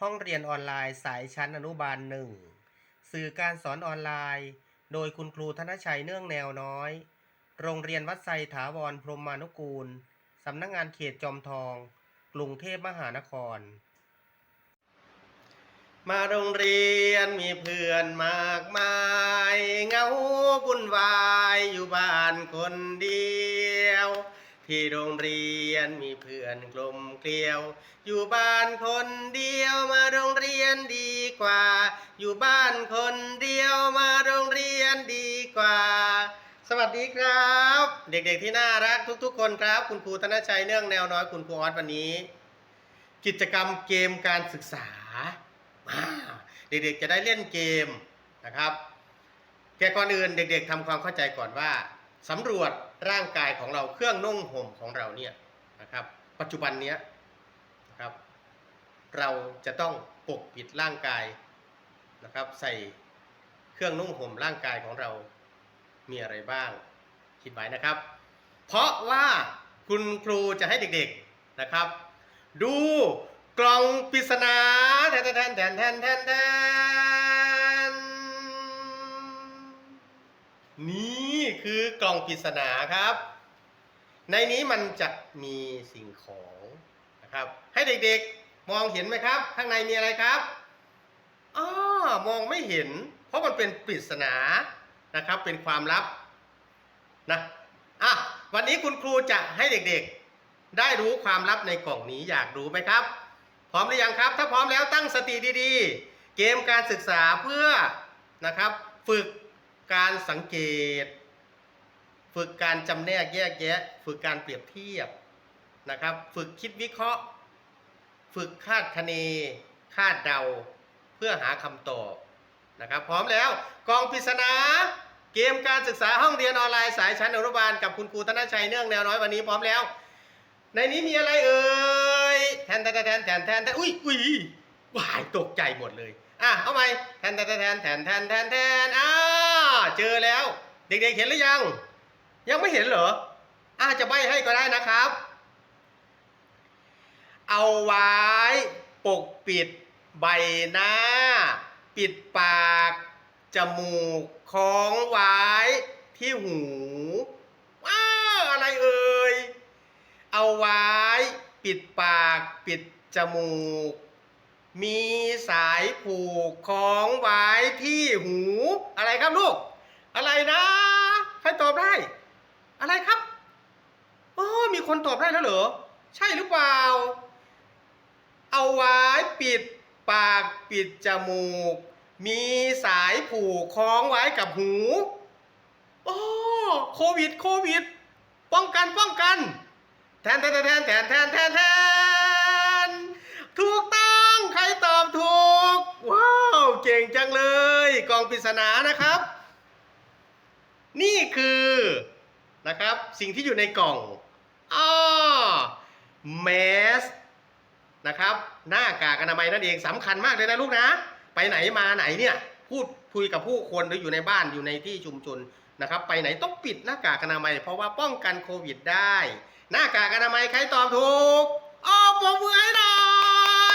ห้องเรียนออนไลน์สายชั้นอนุบาลหนึ่งสื่อการสอนออนไลน์ โดยคุณครูธนชัยเนื่องแนวน้อย โรงเรียนวัดไซถาวรพรหมานุกูล สำนักงงานเขตจอมทอง กรุงเทพมหานคร มาโรงเรียนมีเพื่อนมากมาย เงาวุ่นวายอยู่บ้านคนเดียว ที่โรงเรียนมีเพื่อนกลมเกลียว อยู่บ้านคนเดียวมาโรงเรียนดีกว่า อยู่บ้านคนเดียวมาโรงเรียนดีกว่า สวัสดีครับ เด็กๆที่น่ารักทุกๆ คนครับ คุณครูธนชัยเนื่องแนวน้อยคุณครูออสวันนี้ กิจกรรมเกมการศึกษาาเด็กๆจะได้เล่นเกมนะครับแต่ก่อนอื่นเด็กๆทำความเข้าใจก่อนว่าสำรวจ ร่างกายของเราเครื่องนุ่งห่มของเราเนี่ยนะครับ ปัจจุบันเนี้ยนะครับ เราจะต้องปกปิดร่างกายนะครับ ใส่เครื่องนุ่งห่มร่างกายของเรามีอะไรบ้างคิดไว้นะครับ เพราะว่าคุณครูจะให้เด็กๆนะครับ ดูกล่องปริศนาแทนแทนแทนแทนแทนแทน นี่คือกล่องปริศนาครับ ในนี้มันจะมีสิ่งของนะครับ ให้เด็กๆมองเห็นไหมครับ ข้างในมีอะไรครับอ้ามองไม่เห็น เพราะมันเป็นปริศนานะครับ เป็นความลับนะอะวันนี้คุณครูจะให้เด็กๆ ได้รู้ความลับในกล่องนี้อยากรู้ไหมครับ พร้อมหรือยังครับ ถ้าพร้อมแล้วตั้งสติดีๆ เกมการศึกษาเพื่อนะครับ ฝึก การสังเกต ฝึกการจำแนกแยกแยะ ฝึกการเปรียบเทียบนะครับ ฝึกคิดวิเคราะห์ ฝึกคาดคะเน คาดเดา เพื่อหาคำตอบนะครับ พร้อมแล้วกองปริศนาเกมการศึกษาห้องเรียนออนไลน์สายชั้นอนุบาลกับคุณครูธนชัยเนื่องแนวน้อยวันนี้พร้อมแล้ว ในนี้มีอะไรเอ่ยแทนแทนแทนแทนแทนแทนอุ้ยอุ้ยวายตกใจหมดเลยอะเอาใหมแทนแทนแทนแทนแทนแทนแทนอ่า เจอแล้ว เด็กๆเห็นหรือยัง ยังไม่เห็นเหรออาจจะใบให้ก็ได้นะครับ เอาไว้ปกปิดใบหน้า ปิดปาก จมูกของไว้ที่หูว้าอะไรเอ่ยเอาไว้ปิดปากปิดจมูก มีสายผูกของไว้ที่หู อะไรครับลูก อะไรนะ ใครตอบได้ อะไรครับโอ้มีคนตอบได้แล้วเหรอ ใช่หรือเปล่า เอาไว้ปิดปากปิดจมูก มีสายผูกคล้องไว้กับหูโอ้โควิด โควิด ป้องกันป้องกัน แทนแทนแทนแทนแทนแทนแทนถูกต้องใครตอบถูก ว้าว เก่งจังเลย กองปริศนานะครับ นี่คือนะครับ สิ่งที่อยู่ในกล่องอ้อแมสนะครับ หน้ากากอนามัยนั่นเองสำคัญมากเลยนะลูกนะ ไปไหนมาไหนเนี่ยพูดคุยกับผู้คนหรืออยู่ในบ้านอยู่ในที่ชุมชนนะครับ ไปไหนต้องปิดหน้ากากอนามัย เพราะว่าป้องกันโควิดได้ หน้ากากอนามัยใครตอบถูกอ้อปรบมือให้หน่อ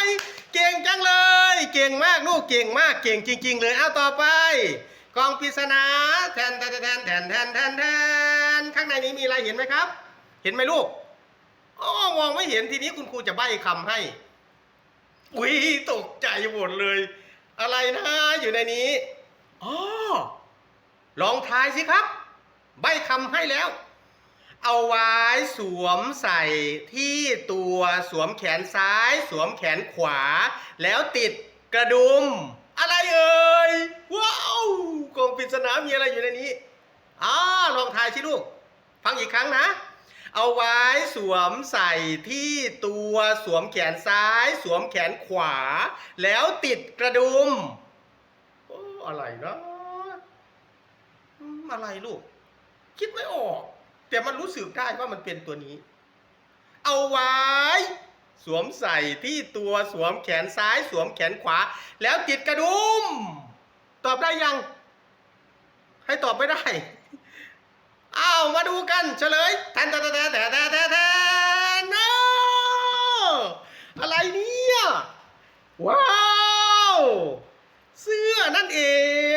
ยเก่งจังเลย เก่งมากลูกเก่งมากเก่งจริง ๆ เลยเอาต่อไป กองปริศนาแทนแทนแทนแทนแทนแทนแทนข้างในนี้มีอะไรเห็นไหมครับ เห็นไหมลูกอ๋อมองไม่เห็นทีนี้คุณครูจะใบ้คำให้ อุ้ยตกใจหมดเลย อะไรนะอยู่ในนี้อ๋อลองทายสิครับ ใบ้คำให้แล้ว เอาไว้สวมใส่ที่ตัวสวมแขนซ้าย สวมแขนขวา แล้วติดกระดุม อะไรเอ่ย ว้าวกล่องปริศนามีอะไรอยู่ในนี้อ่าลองทายสิลูก ฟังอีกครั้งนะ เอาไว้สวมใส่ที่ตัวสวมแขนซ้าย สวมแขนขวา แล้วติดกระดุมโอ้อะไรนะอืมอะไรลูก คิดไม่ออก แต่มันรู้สึกได้ว่ามันเป็นตัวนี้ เอาไว้ สวมใส่ที่ตัวสวมแขนซ้ายสวมแขนขวา แล้วติดกระดุม ตอบได้ยัง ให้ตอบไม่ได้อ้าวมาดูกันเฉลยแทนแทนแทนแทนแทนแทนแทนอ้าวอะไรเนี่ย ว้าว เสื้อนั่นเอ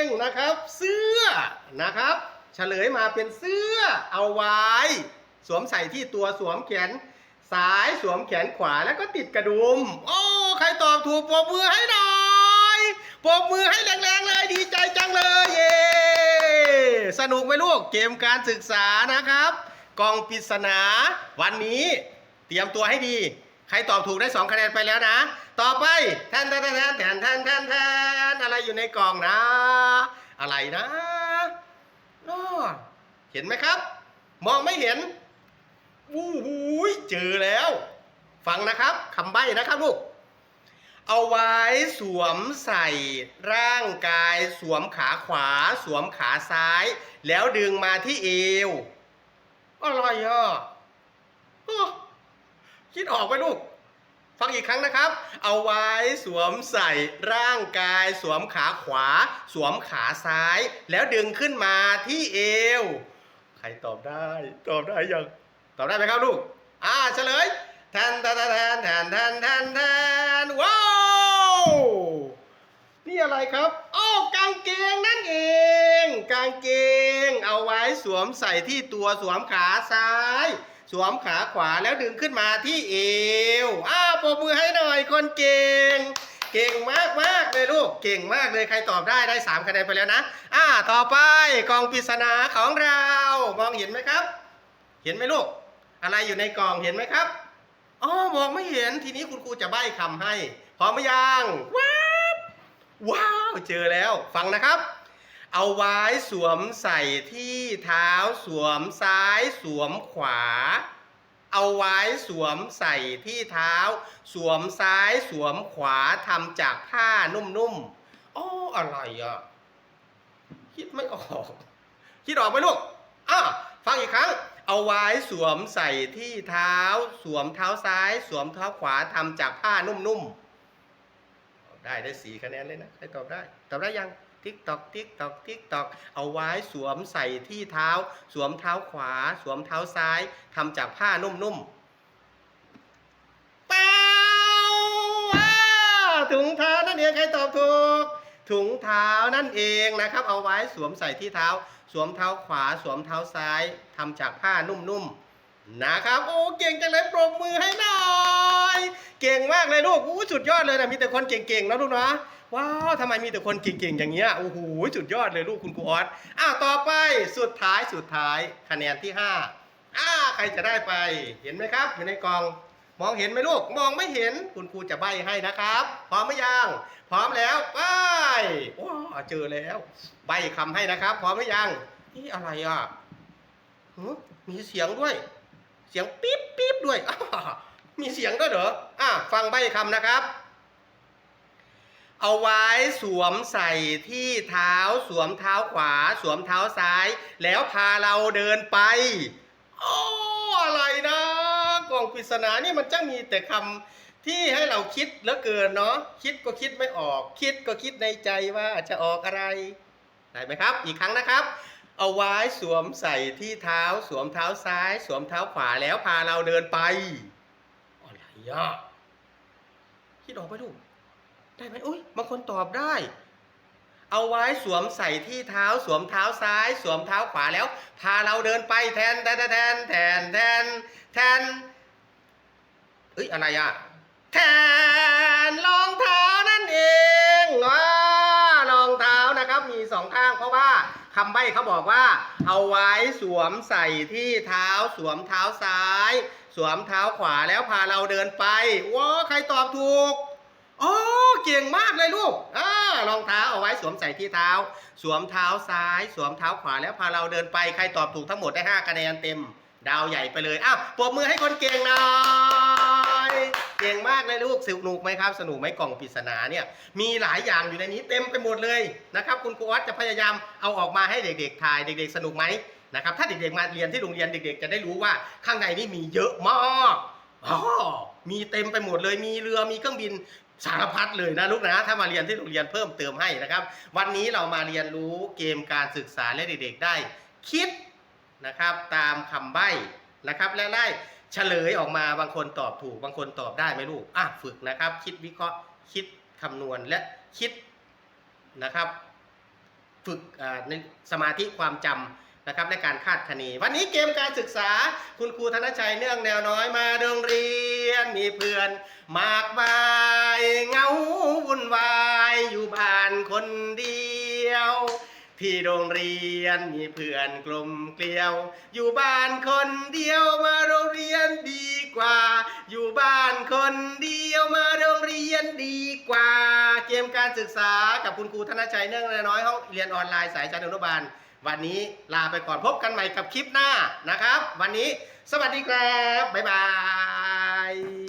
งนะครับ เสื้อนะครับ เฉลยมาเป็นเสื้อเอาไว้ สวมใส่ที่ตัวสวมแขน ซ้ายสวมแขนขวาแล้วก็ติดกระดุม โอ้ใครตอบถูกปรบมือให้หน่อยปรบมือให้แรงๆเลยดีใจจังเลย เย้สนุกไหมลูกเกมการศึกษานะครับ กองปริศนาวันนี้เตรียมตัวให้ดี ใครตอบถูกได้สองคะแนนไปแล้วนะ ต่อไปแทนแทนแทนแทนแทนแทนแทนอะไรอยู่ในกล่องนะ อะไรนะอ้อเห็นไหมครับ มองไม่เห็น วู้หูยเจอแล้ว ฟังนะครับคำใบ้นะครับลูก เอาไว้สวมใส่ร่างกาย สวมขาขวา สวมขาซ้าย แล้วดึงมาที่เอวอะไรอะคิดออกไหมลูก ฟังอีกครั้งนะครับ เอาไว้สวมใส่ร่างกาย สวมขาขวา สวมขาซ้าย แล้วดึงขึ้นมาที่เอว ใครตอบได้ ตอบได้ยัง ตอบได้ไหมครับลูก อ่าเฉลยแทนแทนแทนแทนแทนแทนแทนว้าว นี่อะไรครับอ้าวกางเกงนั่นเอง กางเกง เอาไว้สวมใส่ที่ตัวสวมขาซ้าย สวมขาขวาแล้วดึงขึ้นมาที่เอว อ้าวปรบมือให้หน่อยคนเก่งเก่งมากมากเลยลูก เก่งมากเลยใครตอบได้ได้สามคะแนนไปแล้วนะ อ่า ต่อไปกองปริศนาของเรา มองเห็นไหมครับ เห็นไหมลูก อะไรอยู่ในกล่องเห็นไหมครับอ๋อมองไม่เห็นทีนี้คุณครูจะใบ้คำให้พร้อมไหมยังว้าวว้าวเจอแล้ว ฟังนะครับ เอาไว้สวมใส่ที่เท้าสวมซ้ายสวมขวา เอาไว้สวมใส่ที่เท้า สวมซ้ายสวมขวาทำจากผ้านุ่มๆอ๋ออะไรอะคิดไม่ออก คิดออกไหมลูกอะฟังอีกครั้ง เอาไว้สวมใส่ที่เท้า สวมเท้าซ้าย สวมเท้าขวาทำจากผ้านุ่มๆ ได้ได้สี่คะแนนเลยนะใครตอบได้ ตอบได้ยังทิกตอกทิกตอกทิกตอกเอาไว้สวมใส่ที่เท้า สวมเท้าขวา สวมเท้าซ้ายทำจากผ้านุ่มๆเป้าว้าถุงเท้านั่นเองใครตอบถูกถุงเท้านั่นเองนะครับ เอาไว้สวมใส่ที่เท้า สวมเท้าขวาสวมเท้าซ้ายทำจากผ้านุ่มๆนะครับ โอ้เก่งจังเลยปรบมือให้หน่อย เก่งมากเลยลูกอู้สุดยอดเลยนะมีแต่คนเก่งๆนะลูกนะว้าวทำไมมีแต่คนเก่งๆอย่างเงี้ยโอ้โหสุดยอดเลยลูกคุณครูออสอ้าวต่อไปสุดท้ายสุดท้ายคะแนนที่ห้าอ้าใครจะได้ไปเห็นไหมครับ อยู่ในกล่องมองเห็นไหมลูก มองไม่เห็นคุณครูจะใบให้นะครับ พร้อมไหมยัง พร้อมแล้วไป ว้าวเจอแล้ว ใบคำให้นะครับพร้อมหรือยังนี่อะไรอะหืมีเสียงด้วย เสียงปิ๊บปิ๊บด้วยมีเสียงด้วยเหรออะฟังใบคำนะครับ เอาไว้สวมใส่ที่เท้าสวมเท้าขวา สวมเท้าซ้าย แล้วพาเราเดินไปโอ้อะไรนะกล่องปริศนานี่มันจ้างมีแต่คำ ที่ให้เราคิดเหลือเกินเนาะคิดก็คิดไม่ออก คิดก็คิดในใจว่าจะออกอะไรได้ไหมครับ อีกครั้งนะครับ เอาไว้สวมใส่ที่เท้า สวมเท้าซ้าย สวมเท้าขวาแล้วพาเราเดินไปอะไรอะคิดออกไหมลูได้ไหมอุ้ยบางคนตอบได้ เอาไว้สวมใส่ที่เท้า สวมเท้าซ้าย สวมเท้าขวาแล้ว พาเราเดินไปแทนแทนแทนแทนแทนแทนเอ้ยอะไรอะ แทนรองเท้านั่นเองว้ารองเท้านะครับมีสองข้างเพราะว่าคำใบ้เขาบอกว่า เอาไว้สวมใส่ที่เท้าสวมเท้าซ้าย สวมเท้าขวาแล้วพาเราเดินไปว้าใครตอบถูกโอ้เก่งมากเลยลูกอ่ารองเท้าเอาไว้สวมใส่ที่เท้า สวมเท้าซ้าย สวมเท้าขวาแล้วพาเราเดินไปใครตอบถูกทั้งหมดได้ 5 คะแนนเต็ม ดาวใหญ่ไปเลยอ้าวปรบมือให้คนเก่งหน่อย เก่งมากเลยลูกสนุกไหมครับ สนุกไหมกล่องปริศนาเนี่ยมีหลายอย่างอยู่ในนี้เต็มไปหมดเลยนะครับคุณครูออสจะพยายามเอาออกมาให้เด็กๆทายเด็ก ๆ สนุกไหมนะครับถ้าเด็กๆมาเรียนที่โรงเรียนเด็ก ๆ จะได้รู้ว่าข้างในนี่มีเยอะมากอ๋อมีเต็มไปหมดเลยมีเรือมีเครื่องบินสารพัดเลยนะลูกนะถ้ามาเรียนที่โรงเรียนเพิ่มเติมให้นะครับ วันนี้เรามาเรียนรู้เกมการศึกษาและเด็กๆได้ คิดนะครับตามคำใบ้นะครับและได้ เฉลยออกมาบางคนตอบถูก บางคนตอบได้ไหมลูกอะฝึกนะครับ คิดวิเคราะห์คิดคำนวณและคิดนะครับ ฝึกในสมาธิความจำนะครับในการคาดคะเนวันนี้เกมการศึกษาคุณครูธนชัยเนื่องแนวน้อยมาโรงเรียนมีเพื่อนมากมายเงาวุ่นวายอยู่บ้านคนเดียว ที่โรงเรียนมีเพื่อนกลมเกลียว อยู่บ้านคนเดียวมา คนเดียวมาโรงเรียนดีกว่า เกมการศึกษากับคุณครูธนชัยเนื่องน้อยห้องเรียนออนไลน์สายชั้นอนุบาล วันนี้ลาไปก่อนพบกันใหม่กับคลิปหน้านะครับ วันนี้สวัสดีครับ บ๊ายบาย